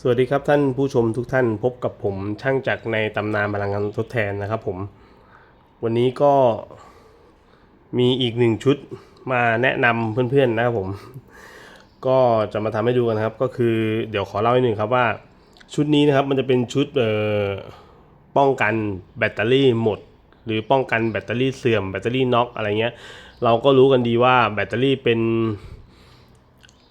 สวัสดีครับท่านผู้ชมทุกท่านพบกับผมช่างจักรในตำนานพลังงานทดแทนนะครับผม วันนี้ก็มีอีกหนึ่งชุดมาแนะนำเพื่อนๆนะครับผม ก็จะมาทำให้ดูกันนะครับ ก็คือเดี๋ยวขอเล่าให้หนึ่งครับว่า ชุดนี้นะครับมันจะเป็นชุดเอ่อป้องกันแบตเตอรี่หมด หรือป้องกันแบตเตอรี่เสื่อมแบตเตอรี่น็อกอะไรเงี้ย เราก็รู้กันดีว่าแบตเตอรี่เป็น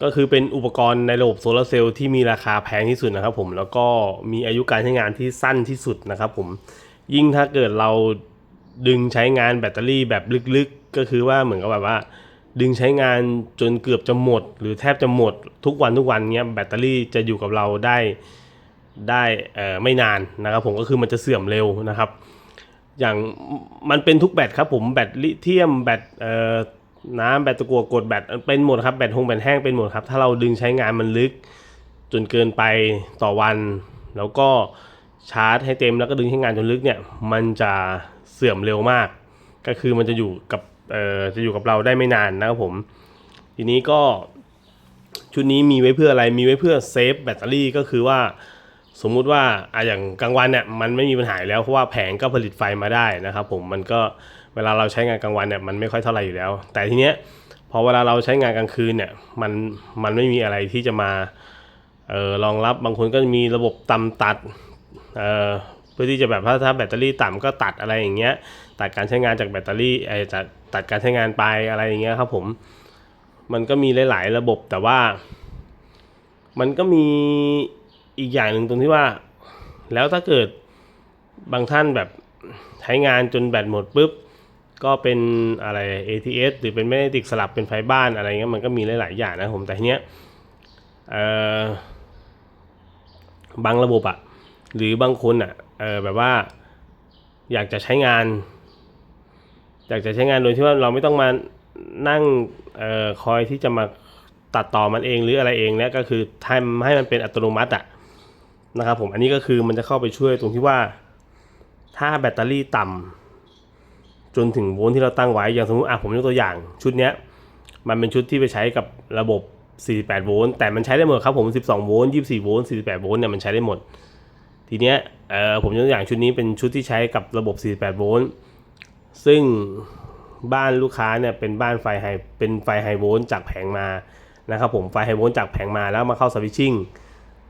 ก็คือเป็นอุปกรณ์ในระบบโซลาร์เซลล์ที่มีราคาแพงที่สุดนะครับผมแล้วก็มีอายุการใช้งานที่สั้นที่สุดนะครับผมยิ่งถ้าเกิดเราดึงใช้งานแบตเตอรี่แบบลึกๆ ก็คือว่าเหมือนกับแบบว่า ดึงใช้งานจนเกือบจะหมด หรือแทบจะหมดทุกวันทุกวันเงี้ยแบตเตอรี่จะอยู่กับเราได้ได้ไม่นานนะครับผมก็คือมันจะเสื่อมเร็วนะครับ อย่างมันเป็นทุกแบตครับผมแบตลิเธียมแบต น้ำแบตตะกัวกดแบตเป็นหมดครับแบตหงแบตแห้งเป็นหมดครับ ถ้าเราดึงใช้งานมันลึกจนเกินไปต่อวัน แล้วก็ชาร์จให้เต็มแล้วก็ดึงใช้งานจนลึกเนี่ยมันจะเสื่อมเร็วมาก ก็คือมันจะอยู่กับเอ่อจะอยู่กับเราได้ไม่นานนะครับผม ทีนี้ก็ชุดนี้มีไว้เพื่ออะไรมีไว้เพื่อเซฟแบตเตอรี่ก็คือว่าสมมุติว่าอะอย่างกลางวันเนี่ยมันไม่มีปัญหาแล้วเพราะว่าแผงก็ผลิตไฟมาได้นะครับผมมันก็ เวลาเราใช้งานกลางวันเนี่ยมันไม่ค่อยเท่าไหร่อยู่แล้ว แต่ทีเนี้ยพอเวลาเราใช้งานกลางคืนเนี่ยมันมันไม่มีอะไรที่จะมาเออรองรับบางคนก็มีระบบต่ำตัดเออเพื่อที่จะแบบถ้าถ้าแบตเตอรี่ต่ำก็ตัดอะไรอย่างเงี้ยตัดการใช้งานจากแบตเตอรี่ไอ้จากตัดการใช้งานไปอะไรอย่างเงี้ยครับผมมันก็มีหลาย ๆ ระบบแต่ว่า มันก็มีอีกอย่างหนึ่งตรงที่ว่า แล้วถ้าเกิดบางท่านแบบใช้งานจนแบตหมดปุ๊บ ก็เป็นอะไร ATS หรือเป็นแมกเนติกสลับเป็นไฟบ้านอะไรเงี้ยมันก็มีหลาย ๆ อย่างนะผมแต่ทีเนี้ยบางระบบอะหรือบางคนอะเออแบบว่าอยากจะใช้งาน อยากจะใช้งานโดยที่ว่าเราไม่ต้องมานั่งเอ่อคอยที่จะมาตัดต่อมันเองหรืออะไรเองเนี่ยก็คือทำให้มันเป็นอัตโนมัติอะนะครับผมอันนี้ก็คือมันจะเข้าไปช่วยตรงที่ว่า ถ้าแบตเตอรี่ต่ำ จนถึงโวลต์ที่เราตั้งไว้อย่างสมมติอะผมยกตัวอย่างชุดเนี้ยมันเป็นชุดที่ไปใช้กับระบบ 48 โวลต์แต่มันใช้ได้หมดครับผม 12 โวลต์ 24 โวลต์ 48 โวลต์เนี่ยมันใช้ได้หมด ทีเนี้ยเอ่อผมยกตัวอย่างชุดนี้เป็นชุดที่ใช้กับระบบ 48 โวลต์ซึ่งบ้านลูกค้าเนี่ยเป็นบ้านไฟไฮเป็นไฟไฮโวลต์จากแผงมานะครับผมไฟไฮโวลต์จากแผงมาแล้วมาเข้าสวิตชิ่ง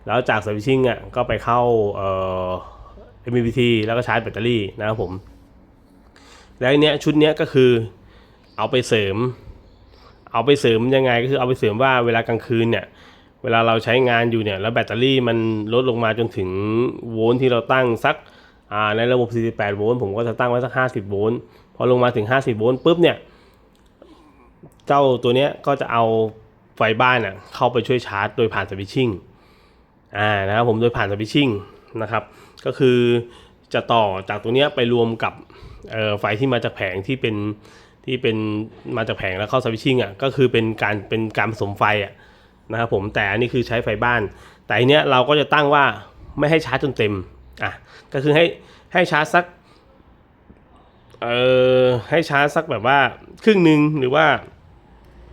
แล้วจากสวิตชิ่งอะก็ไปเข้าเอ่อ MPPT แล้วก็ชาร์จแบตเตอรี่นะครับผม แล้วเนี้ยชุดเนี้ยก็คือเอาไปเสริม เอาไปเสริมยังไงก็คือเอาไปเสริมว่าเวลากลางคืนเนี่ยเวลาเราใช้งานอยู่เนี่ยแล้วแบตเตอรี่มันลดลงมาจนถึงโวลต์ที่เราตั้งสักอ่าในระบบ 48 โวลต์ผมก็จะตั้งไว้สัก 50 โวลต์พอลงมาถึง 50 โวลต์ปุ๊บเนี่ยเจ้าตัวเนี้ยก็จะเอาไฟบ้านอะเข้าไปช่วยชาร์จโดยผ่านสวิตชิ่งอ่านะครับผมโดยผ่านสวิตชิ่งนะครับก็คือจะต่อจากตรงเนี้ยไปรวมกับ เอ่อไฟที่มาจากแผงที่เป็นที่เป็นมาจากแผงแล้วเข้าสวิตชิ่งอะก็คือเป็นการเป็นการผสมไฟอะนะครับผมแต่อันนี้คือใช้ไฟบ้าน แต่อันเนี้ยเราก็จะตั้งว่าไม่ให้ชาร์จจนเต็มอะก็คือให้ให้ชาร์จสักเอ่อให้ชาร์จสักแบบว่าครึ่งหนึ่งหรือว่า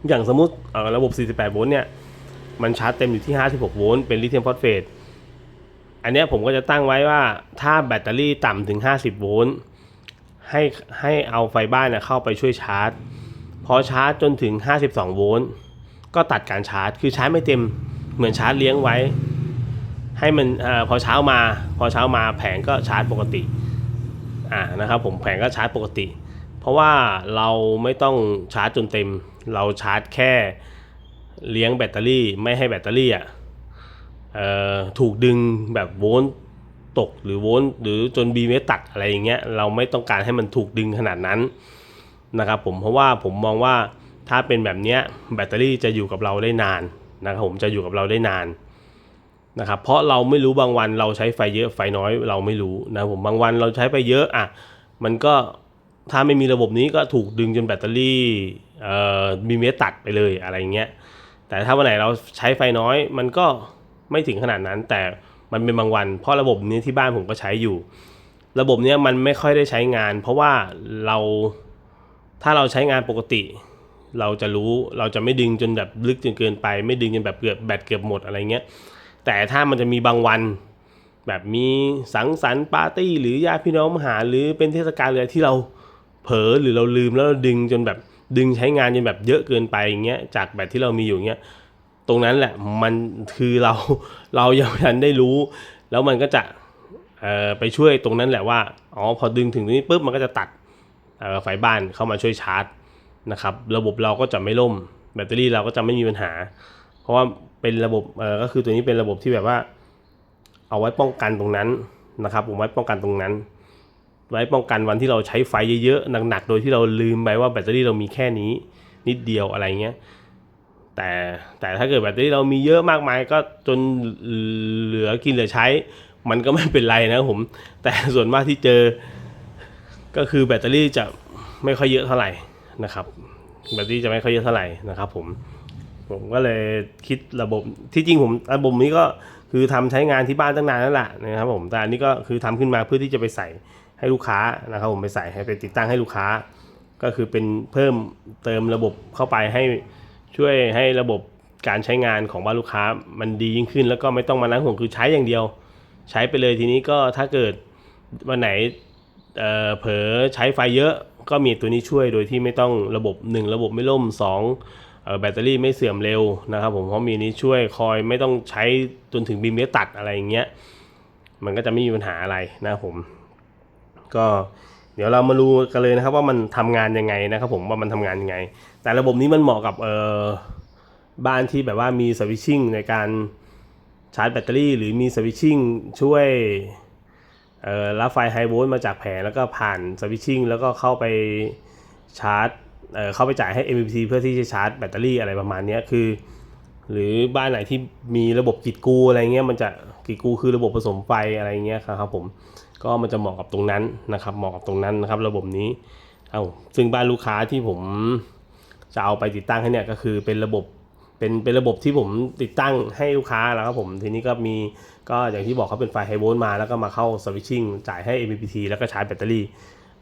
อย่างสมมติเอ่อระบบ 48 โวลต์เนี่ยมันชาร์จเต็มอยู่ที่ 56 โวลต์เป็นลิเธียมฟอสเฟตอันเนี้ยผมก็จะตั้งไว้ว่าถ้าแบตเตอรี่ต่ำถึง 50 โวลต์ ให้ให้เอาไฟบ้านเน่เข้าไปช่วยชาร์จ พอชาร์จจนถึง 52 โวลต์ก็ตัดการชาร์จ คือชาร์จไม่เต็มเหมือนชาร์จเลี้ยงไว้ ให้มันอพอเช้ามา พอเช้ามาแผงก็ชาร์จปกติอ่านะครับผมแผงก็ชาร์จปกติ เพราะว่าเราไม่ต้องชาร์จจนเต็ม เราชาร์จแค่เลี้ยงแบตเตอรี่ไม่ให้แบตเตอรี่อะถูกดึงแบบโวลต์ ตกหรือโวลต์หรือจนบีเมตัดอะไรอย่างเงี้ยเราไม่ต้องการให้มันถูกดึงขนาดนั้นนะครับผมเพราะว่าผมมองว่าถ้าเป็นแบบเนี้ยแบตเตอรี่จะอยู่กับเราได้นานนะครับผมจะอยู่กับเราได้นานนะครับเพราะเราไม่รู้บางวันเราใช้ไฟเยอะไฟน้อยเราไม่รู้นะผมบางวันเราใช้ไฟเยอะอะมันก็ถ้าไม่มีระบบนี้ก็ถูกดึงจนแบตเตอรี่เอ่อบีเมตัดไปเลยอะไรอย่างเงี้ยแต่ถ้าวันไหนเราใช้ไฟน้อยมันก็ไม่ถึงขนาดนั้นแต่ มันเป็นบางวัน เพราะระบบนี้ที่บ้านผมก็ใช้อยู่ ระบบเนี้ยมันไม่ค่อยได้ใช้งาน เพราะว่าเราถ้าเราใช้งานปกติ เราจะรู้เราจะไม่ดึงจนแบบลึกจนเกินไป ไม่ดึงจนแบบเกือบแบตเกือบหมดอะไรเงี้ยแต่ถ้ามันจะมีบางวันแบบมีสังสรรค์ปาร์ตี้หรือญาติพี่น้องมาหาหรือเป็นเทศกาลอะไรที่เราเผลอหรือเราลืมแล้วเราดึงจนแบบดึงใช้งานจนแบบเยอะเกินไปอย่างเงี้ยจากแบตที่เรามีอยู่เงี้ย รงนั้นแหละมันคือเราเรายังไม่ทันได้รู้ แล้วมันก็จะไปช่วยตรงนั้นแหละว่าอ๋อพอดึงถึงตรงนี้ปุ๊บมันก็จะตัดไฟบ้านเข้ามาช่วยชาร์จนะครับระบบเราก็จะไม่ล่ม แบตเตอรี่เราก็จะไม่มีปัญหา เพราะว่าเป็นระบบเออก็คือตัวนี้เป็นระบบที่แบบว่า เอาไว้ป้องกันตรงนั้นนะครับผมไว้ป้องกันตรงนั้น ไว้ป้องกันวันที่เราใช้ไฟเยอะๆหนักๆโดยที่เราลืมไปว่าแบตเตอรี่เรามีแค่นี้นิดเดียวอะไรเงี้ย แต่แต่ถ้าเกิดแบตเตอรี่เรามีเยอะมากมายก็จนเหลือกินเหลือใช้ มันก็ไม่เป็นไรนะครับผม แต่ส่วนมากที่เจอ ก็คือแบตเตอรี่จะไม่ค่อยเยอะเท่าไหร่นะครับ แบตเตอรี่จะไม่ค่อยเยอะเท่าไหร่นะครับ ผมผมก็เลยคิดระบบที่จริงผมระบบนี้ก็คือทำใช้งานที่บ้านตั้งนานแล้วล่ะนะครับผมแต่อันนี้ก็คือทำขึ้นมาเพื่อที่จะไปใส่ให้ลูกค้านะครับผมไปใส่ให้ไปติดตั้งให้ลูกค้า ก็คือเป็นเพิ่มเติมระบบเข้าไปให้ ช่วยให้ระบบการใช้งานของบ้านลูกค้ามันดียิ่งขึ้น แล้วก็ไม่ต้องมานั่งห่วงคือใช้อย่างเดียว ใช้ไปเลยทีนี้ก็ถ้าเกิดวันไหนเเผลอใช้ไฟเยอะก็มีตัวนี้ช่วยโดยที่ไม่ต้องระบบ 1 ระบบไม่ล่ม2เอ่อแบตเตอรี่ไม่เสื่อมเร็วนะครับผมเพราะมีนี้ช่วยคอยไม่ต้องใช้จนถึงบีมเมตัดอะไรอย่างเงี้ยมันก็จะไม่มีปัญหาอะไรนะผมก็ เดี๋ยวเรามาดูกันเลยนะครับว่ามันทำงานยังไงนะครับผมว่ามันทำงานยังไง แต่ระบบนี้มันเหมาะกับเออบ้านที่แบบว่ามีสวิตชิ่งในการชาร์จแบตเตอรี่ หรือมีสวิตชิ่งช่วยเออรับไฟไฮโวลต์มาจากแผงแล้วก็ผ่านสวิตชิ่งแล้วก็เข้าไปชาร์จเออเข้าไปจ่ายให้ MPT เพื่อที่จะชาร์จแบตเตอรี่อะไรประมาณนี้คือ หรือบ้านไหนที่มีระบบกิดกูอะไรเงี้ยมันจะกิดกูคือระบบผสมไฟอะไรเงี้ยครับผม ก็มันจะเหมาะกับตรงนั้นนะครับเหมาะกับตรงนั้นนะครับ ระบบนี้เอาซึ่งบ้านลูกค้าที่ผมจะเอาไปติดตั้งให้เนี่ยก็คือเป็นระบบเป็นเป็นระบบที่ผมติดตั้งให้ลูกค้าแล้วครับผมทีนี้ก็มีก็อย่างที่บอกเขาเป็นไฟไฮโวลต์มาแล้วก็มาเข้าสวิตชิ่งจ่ายให้ MPPT แล้วก็ชาร์จแบตเตอรี่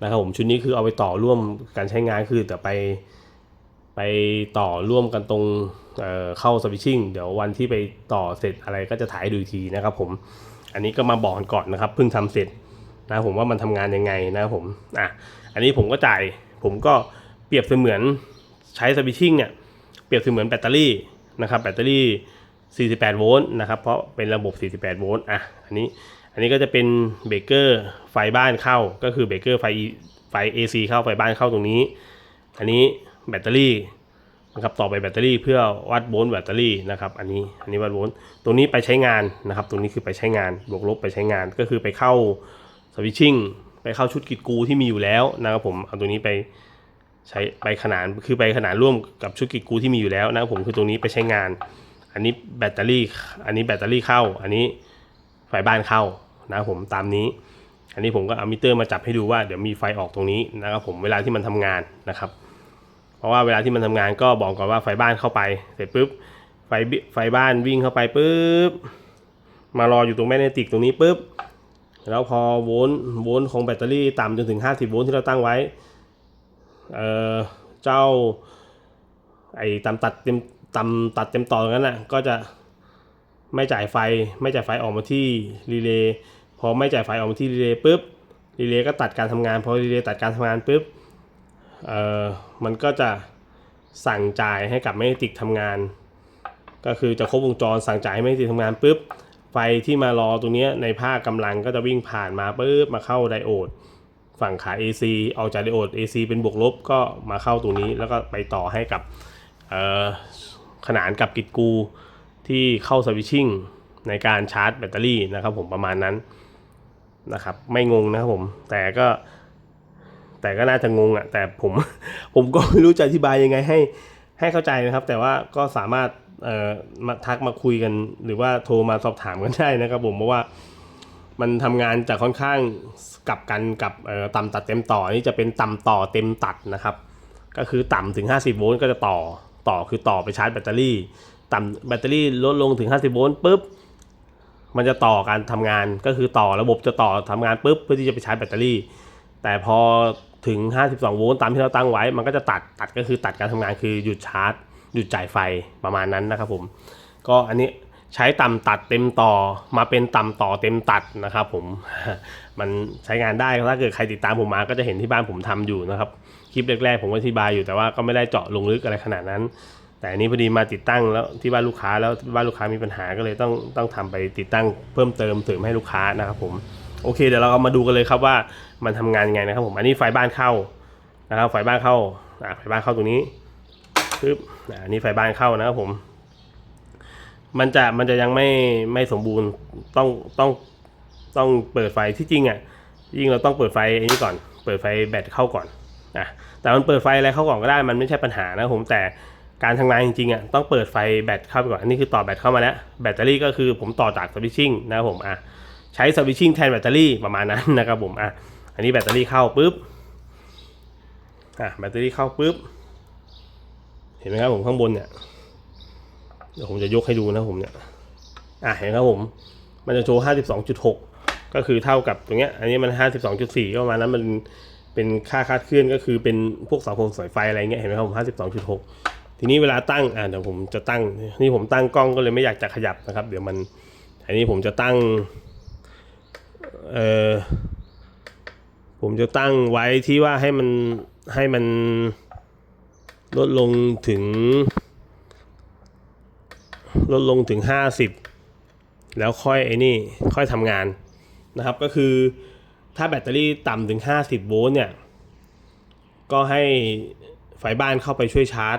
นะครับผมชุดนี้คือเอาไปต่อร่วมการใช้งานคือแต่ไปไปต่อร่วมกันตรงเเข้าสวิตชิ่งเดี๋ยววันที่ไปต่อเสร็จอะไรก็จะถ่ายดูทีนะครับผมอันนี้ก็มาบอกก่อนนะครับเพิ่งทำเสร็จ นะผมว่ามันทำงานยังไงนะผมอะอันนี้ผมก็จ่ายผมก็เปรียบเสมือนใช้สวิตชิ่งเนี่ยเปรียบเสมือนแบตเตอรี่นะครับแบตเตอรี่ 48 โวลต์นะครับเพราะเป็นระบบ 48 โวลต์อะอันนี้อันนี้ก็จะเป็นเบรกเกอร์ไฟบ้านเข้าก็คือเบรกเกอร์ไฟไฟ AC เข้าไฟบ้านเข้าตรงนี้ อันนี้แบตเตอรี่นะครับต่อไปแบตเตอรี่เพื่อวัดโวลต์แบตเตอรี่นะครับอันนี้อันนี้วัดโวลต์ตรงนี้ไปใช้งานนะครับตรงนี้คือไปใช้งานบวกลบไปใช้งานก็คือไปเข้า สวิตชิ่งไปเข้าชุดกิดกูที่มีอยู่แล้วนะครับผมเอาตรงนี้ไปใช้ไปขนานคือไปขนานร่วมกับชุดกิดกูที่มีอยู่แล้วนะครับผมคือตรงนี้ไปใช้งาน อันนี้แบตเตอรี่ อันนี้แบตเตอรี่เข้า อันนี้ไฟบ้านเข้านะครับผมตามนี้ อันนี้ผมก็เอามิเตอร์มาจับให้ดูว่าเดี๋ยวมีไฟออกตรงนี้นะครับผมเวลาที่มันทำงานนะครับ เพราะว่าเวลาที่มันทำงานก็บอกก่อนว่าไฟบ้านเข้าไปเสร็จปุ๊บไฟบิไฟบ้านวิ่งเข้าไปปุ๊บมารออยู่ตรงแมกเนติกตรงนี้ปุ๊บ แล้วพอโวลต์โวลต์ของแบตเตอรี่ต่ำจนถึง 50 โวลต์ที่เราตั้งไว้ เอ่อ เจ้า ไอ้ต่ำตัดเต็มต่ำตัดเต็มต่อตรงนั้นน่ะก็จะไม่จ่ายไฟ ไม่จ่ายไฟออกมาที่รีเลย์ พอไม่จ่ายไฟออกมาที่รีเลย์ปุ๊บ รีเลย์ก็ตัดการทำงาน พอรีเลย์ตัดการทำงานปุ๊บ เอ่อ มันก็จะสั่งจ่ายให้กับแมกเนติกทำงาน ก็คือจะครบวงจรสั่งจ่ายให้แมกเนติกทำงานปุ๊บ ไฟที่มารอตรงนี้ในภาคกำลังก็จะวิ่งผ่านมาปุ๊บมาเข้าไดโอด ฝั่งขา AC ออกจากไดโอด AC เป็นบวกลบก็มาเข้าตรงนี้ แล้วก็ไปต่อให้กับขนานกับกิดกูที่เข้าสวิตชิ่งในการชาร์จแบตเตอรี่นะครับผมประมาณนั้นนะครับไม่งงนะครับผมแต่ก็ แต่ก็น่าจะงงอะแต่ผมผมก็ไม่รู้จะอธิบายยังไงให้ให้เข้าใจนะครับ แต่ว่าก็สามารถ เอ่อมาทักมาคุยกัน หรือว่าโทรมาสอบถามกันได้นะครับผมเพราะว่ามันทำงานจะค่อนข้างกลับกันกับเอ่อต่ำตัดเต็มต่อนี่จะเป็นต่ำต่อเต็มตัดนะครับ ก็คือต่ำถึง 50 โวลต์ก็จะต่อต่อคือต่อไปชาร์จแบตเตอรี่ ต่ำแบตเตอรี่ลดลงถึง 50 โวลต์ปุ๊บมันจะต่อการทำงานก็คือต่อระบบจะต่อทำงานปุ๊บเพื่อที่จะไปชาร์จแบตเตอรี่ แต่พอถึง 52 โวลต์ตามที่เราตั้งไว้ มันก็จะตัดตัดก็คือตัดการทำงานคือหยุดชาร์จ หยุดจ่ายไฟประมาณนั้นนะครับผมก็อันนี้ใช้ต่ำตัดเต็มต่อมาเป็นต่ำต่อเต็มตัดนะครับผมมันใช้งานได้ถ้าเกิดใครติดตามผมมาก็จะเห็นที่บ้านผมทำอยู่นะครับคลิปแรกๆผมก็อธิบายอยู่แต่ว่าก็ไม่ได้เจาะลงลึกอะไรขนาดนั้น แต่อันนี้พอดีมาติดตั้งแล้วที่บ้านลูกค้าแล้วบ้านลูกค้ามีปัญหาก็เลยต้องต้องทำไปติดตั้งเพิ่มเติมเสริมให้ลูกค้านะครับผมโอเคเดี๋ยวเรามาดูกันเลยครับว่ามันทำงานยังไงนะครับผมอันนี้ไฟบ้านเข้านะครับไฟบ้านเข้าไฟบ้านเข้าตรงนี้ปึ๊บ อันนี้ไฟบ้านเข้านะครับผม มันจะมันจะยังไม่ไม่สมบูรณ์ต้องต้องต้องเปิดไฟที่จริงอะยิ่งเราต้องเปิดไฟอันนี้ก่อน เปิดไฟแบตเข้าก่อนอะแต่มันเปิดไฟอะไรเข้าก่อนก็ได้มันไม่ใช่ปัญหานะผมแต่การทำงานจริงๆอะต้องเปิดไฟแบตเข้าไปก่อนอันนี้คือต่อแบตเข้ามาแล้วแบตเตอรี่ก็คือผมต่อจากสวิตชิ่งนะครับผมอะใช้สวิตชิ่งแทนแบตเตอรี่ประมาณนั้นนะครับผมอะอันนี้แบตเตอรี่เข้าปุ๊บอะแบตเตอรี่เข้าปุ๊บ เห็นไหมครับผมข้างบนเนี่ยเดี๋ยวผมจะยกให้ดูนะผมเนี่ยอะเห็นครับผม มันจะโชว์52.6ก็คือเท่ากับตรงเนี้ย อันนี้มันห้าสิบสองจุดสี่ประมาณนั้นมันเป็นค่าคาดเคลื่อนก็คือเป็นพวกเสาพงสายไฟอะไรเงี้ยเห็นไหมครับผม52.6ทีนี้เวลาตั้งอะเดี๋ยวผมจะตั้งนี่ผมตั้งกล้องก็เลยไม่อยากจะขยับนะครับ เดี๋ยวมัน อันนี้ผมจะตั้งเออผมจะตั้งไว้ที่ว่าให้มันให้มัน ลดลงถึง ลดลงถึง 50 แล้วค่อยไอ้นี่ค่อยทำงานนะครับก็คือถ้าแบตเตอรี่ต่ำถึง 50 โวลต์เนี่ย ก็ให้ไฟบ้านเข้าไปช่วยชาร์จ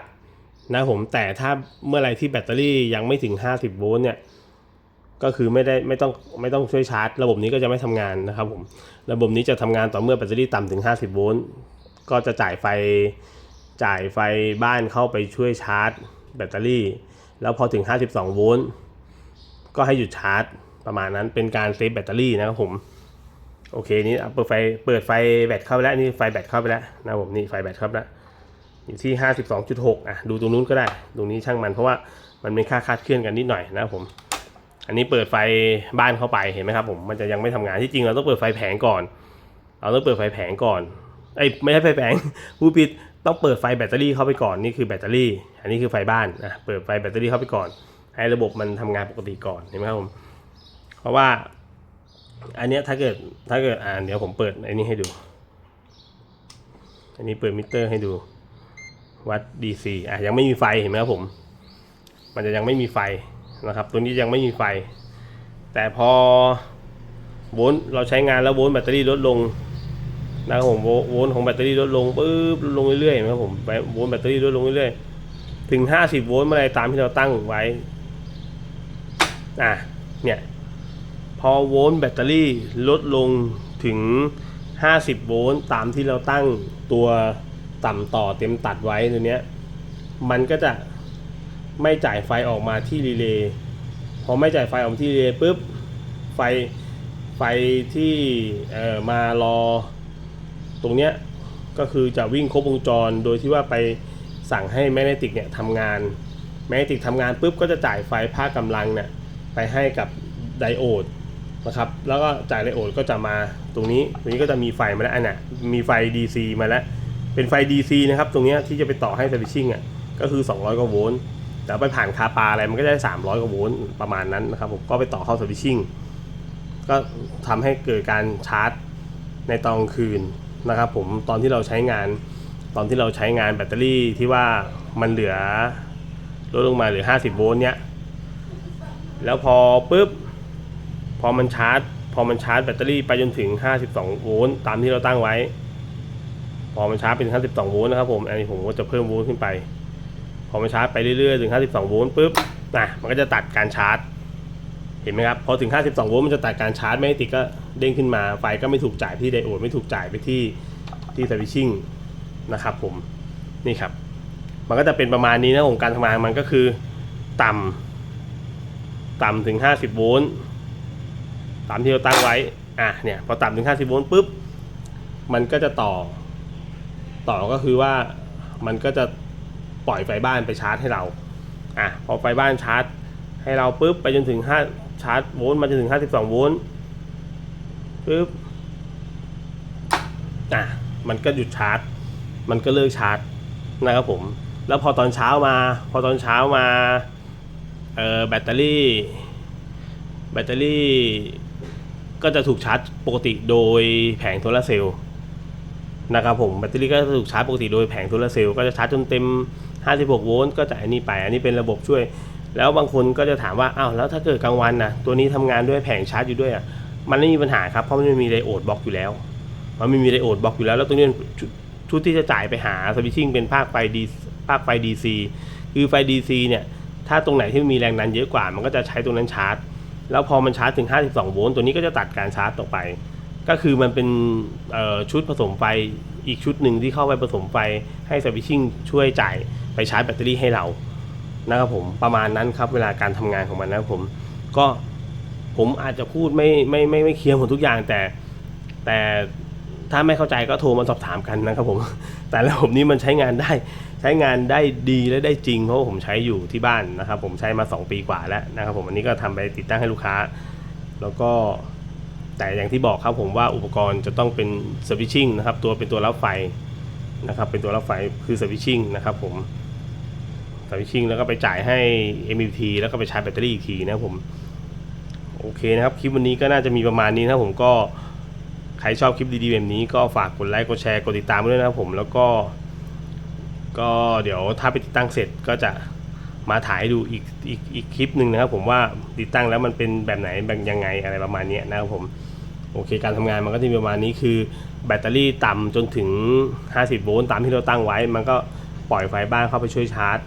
นะผมแต่ถ้าเมื่อไรที่แบตเตอรี่ยังไม่ถึง 50 โวลต์เนี่ย ก็คือไม่ได้ไม่ต้องไม่ต้องช่วยชาร์จ ระบบนี้ก็จะไม่ทำงานนะครับผม ระบบนี้จะทำงานต่อเมื่อแบตเตอรี่ต่ำถึง 50 โวลต์ก็จะจ่ายไฟ จ่ายไฟบ้านเข้าไปช่วยชาร์จ แบตเตอรี่ แล้วพอถึง 52 โวลต์ก็ให้หยุดชาร์จ ประมาณนั้นเป็นการเซฟแบตเตอรี่นะครับผม โอเคนี่เปิดไฟเปิดไฟแบตเข้าไปแล้วนี่ไฟแบตเข้าไปแล้วนะครับผมนี่ไฟแบตเข้าไปแล้วอยู่ที่ 52.6อะดูตรงนู้นก็ได้ตรงนี้ช่างมันเพราะว่ามันเป็นค่าคาดเคลื่อนกันนิดหน่อยนะครับผม อันนี้เปิดไฟบ้านเข้าไปเห็นไหมครับผมมันจะยังไม่ทำงานที่จริงเราต้องเปิดไฟแผงก่อน เราต้องเปิดไฟแผงก่อน เอ้ไม่ใช่ไฟแผงผู้ผิดต้องเปิดไฟแบตเตอรี่เข้าไปก่อนนี่คือแบตเตอรี่ อันนี้คือไฟบ้านนะเปิดไฟแบตเตอรี่เข้าไปก่อน ให้ระบบมันทำงานปกติก่อนเห็นไหมครับผมเพราะว่า อันเนี้ยถ้าเกิดถ้าเกิดอ่าเดี๋ยวผมเปิดอันนี้ให้ดู อันนี้เปิดมิเตอร์ให้ดูวัด DC อะยังไม่มีไฟเห็นไหมครับผม มันจะยังไม่มีไฟนะครับ ตัวนี้ยังไม่มีไฟ แต่พอโวลต์เราใช้งานแล้วโวลต์แบตเตอรี่ลดลง นะครับผมโวลต์ของแบตเตอรี่ลดลงปุ๊บลดลงเรื่อยๆเห็นไหมครับผมโวลต์แบตเตอรี่ลดลงเรื่อยๆถึง 50 โวลต์เมื่อไรตามที่เราตั้งไว้อะเนี่ยพอโวลต์แบตเตอรี่ลดลงถึง 50 โวลต์ตามที่เราตั้งตัวต่ำต่อเต็มตัดไว้ตัวเนี้ยมันก็จะไม่จ่ายไฟออกมาที่รีเลย์พอไม่จ่ายไฟออกมาที่รีเลย์ปุ๊บไฟไฟที่เอ่อมารอ ตรงเนี้ยก็คือจะวิ่งครบวงจรโดยที่ว่าไปสั่งให้แมกเนติกเนี่ยทำงานแมกเนติกทำงานปุ๊บก็จะจ่ายไฟภาคกำลังเนี่ยไปให้กับไดโอดนะครับแล้วก็จ่ายไดโอดก็จะมาตรงนี้ตรงนี้ก็จะมีไฟมาแล้วอันน่ะมีไฟ DC มาแล้ว เป็นไฟ DC นะครับตรงนี้ที่จะไปต่อให้สวิตชิ่งอะก็คือ 200กว่าโวลต์แต่ไปผ่านคาปาอะไรมันก็ได้ 300กว่าโวลต์ประมาณนั้นนะครับผมก็ไปต่อเข้าสวิตชิ่งก็ทำให้เกิดการชาร์จในตอนกลางคืน นะครับผมตอนที่เราใช้งาน ตอนที่เราใช้งานแบตเตอรี่ที่ว่ามันเหลือลดลงมาเหลือ 50 โวลต์เนี้ยแล้วพอปุ๊บพอมันชาร์จ พอมันชาร์จแบตเตอรี่ไปจนถึง 52 โวลต์ตามที่เราตั้งไว้ พอมันชาร์จเป็น 52 โวลต์นะครับผมอันนี้ผมก็จะเพิ่มโวลต์ขึ้นไป พอมันชาร์จไปเรื่อยๆ ถึง 52 โวลต์ปุ๊บนะมันก็จะตัดการชาร์จ เห็นไหมครับ พอถึง 52 โวลต์มันจะตัดการชาร์จไม่ติดก็ เด้งขึ้นมาไฟก็ไม่ถูกจ่ายที่ไดโอดไม่ถูกจ่ายไปที่ที่สวิตชิ่งนะครับผมนี่ครับ มันก็จะเป็นประมาณนี้นะผมการทำงานมันก็คือต่ำต่ำถึง 50 โวลต์ตามที่เราตั้งไว้อะเนี่ยพอต่ำถึง 50 โวลต์ปุ๊บ มันก็จะต่อ ต่อก็คือว่ามันก็จะปล่อยไฟบ้านไปชาร์จให้เราอะพอไฟบ้านชาร์จให้เราปุ๊บไปจนถึง5ชาร์จโวลต์มาจนถึง 52 โวลต์ ปุ๊บอะมันก็หยุดชาร์จ มันก็เลิกชาร์จนะครับผม แล้วพอตอนเช้ามา พอตอนเช้ามาเออแบตเตอรี่ แบตเตอรี่ก็จะถูกชาร์จปกติโดยแผงโซลาร์เซลล์นะครับผมแบตเตอรี่ก็จะถูกชาร์จปกติโดยแผงโซลาร์เซลล์ก็จะชาร์จจนเต็ม 56 โวลต์ก็จะอันนี้ไปอันนี้เป็นระบบช่วย แล้วบางคนก็จะถามว่าอ้าวแล้วถ้าเกิดกลางวันนะตัวนี้ทำงานด้วยแผงชาร์จอยู่ด้วยอะ มันไม่มีปัญหาครับเพราะมันไม่มีไดโอดบล็อกอยู่แล้ว มันไม่มีไดโอดบล็อกอยู่แล้ว แล้วตัวนี้ชุดชุดที่จะจ่ายไปหาสวิตชิ่งเป็นภาคไฟดีภาคไฟ DC คือไฟ DC เนี่ยถ้าตรงไหนที่มีแรงดันเยอะกว่า มันก็จะใช้ตรงนั้นชาร์จ แล้วพอมันชาร์จถึง 52 โวลต์ตัวนี้ก็จะตัดการชาร์จออกไป ก็คือมันเป็นชุดผสมไฟอีกชุดหนึ่งที่เข้าไปผสมไฟให้สวิตชิ่งช่วยจ่ายไปชาร์จแบตเตอรี่ให้เรานะครับผมประมาณนั้นครับเวลาการทำงานของมันนะครับผมก็ ผมอาจจะพูดไม่ไม่ไม่ไม่เคลียร์หมดทุกอย่างแต่ แต่ถ้าไม่เข้าใจก็โทรมาสอบถามกันนะครับผม แต่ระบบนี้มันใช้งานได้ ใช้งานได้ดีและได้จริงเพราะว่าผมใช้อยู่ที่บ้านนะครับ ผมใช้มา 2 ปีกว่าแล้วนะครับ ผมอันนี้ก็ทำไปติดตั้งให้ลูกค้า แล้วก็แต่อย่างที่บอกครับผมว่าอุปกรณ์จะต้องเป็นสวิตชิ่งนะครับ ตัวเป็นตัวรับไฟนะครับ เป็นตัวรับไฟคือสวิตชิ่งนะครับ ผมสวิตชิ่งแล้วก็ไปจ่ายให้ MUT แล้วก็ไปชาร์จแบตเตอรี่อีกทีนะครับผม โอเคนะครับ คลิปวันนี้ก็น่าจะมีประมาณนี้นะครับผมก็ใครชอบคลิปดีๆแบบนี้ก็ฝากกดไลค์กดแชร์กดติดตามด้วยนะครับผมแล้วก็ ก็เดี๋ยวถ้าไปติดตั้งเสร็จก็จะมาถ่ายดูอีกอีกอีกคลิปหนึ่งนะครับ ผมว่าติดตั้งแล้วมันเป็นแบบไหนแบบยังไงอะไรประมาณนี้นะครับผมโอเค การทำงานมันก็จะมีประมาณนี้คือ แบตเตอรี่ต่ำจนถึง 50 โวลต์ตามที่เราตั้งไว้ มันก็ปล่อยไฟบ้านเข้าไปช่วยชาร์จ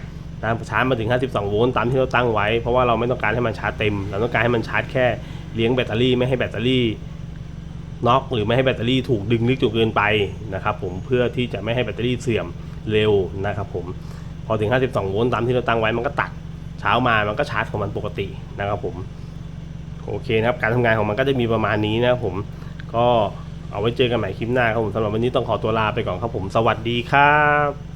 นะชาร์จมาถึง 52 โวลต์ตามที่เราตั้งไว้ เพราะว่าเราไม่ต้องการให้มันชาร์จเต็ม เราต้องการให้มันชาร์จแค่เลี้ยงแบตเตอรี่ไม่ให้แบตเตอรี่น็อกหรือไม่ให้แบตเตอรี่ถูกดึงลึกจนเกินไปนะครับผมเพื่อที่จะไม่ให้แบตเตอรี่เสื่อมเร็วนะครับผมพอถึง 52 โวลต์ตามที่เราตั้งไว้มันก็ตัดเช้ามามันก็ชาร์จของมันปกตินะครับผมโอเคนะครับการทำงานของมันก็จะมีประมาณนี้นะครับผมก็เอาไว้เจอกันใหม่คลิปหน้าครับผมสำหรับวันนี้ต้องขอตัวลาไปก่อนครับผมสวัสดีครับ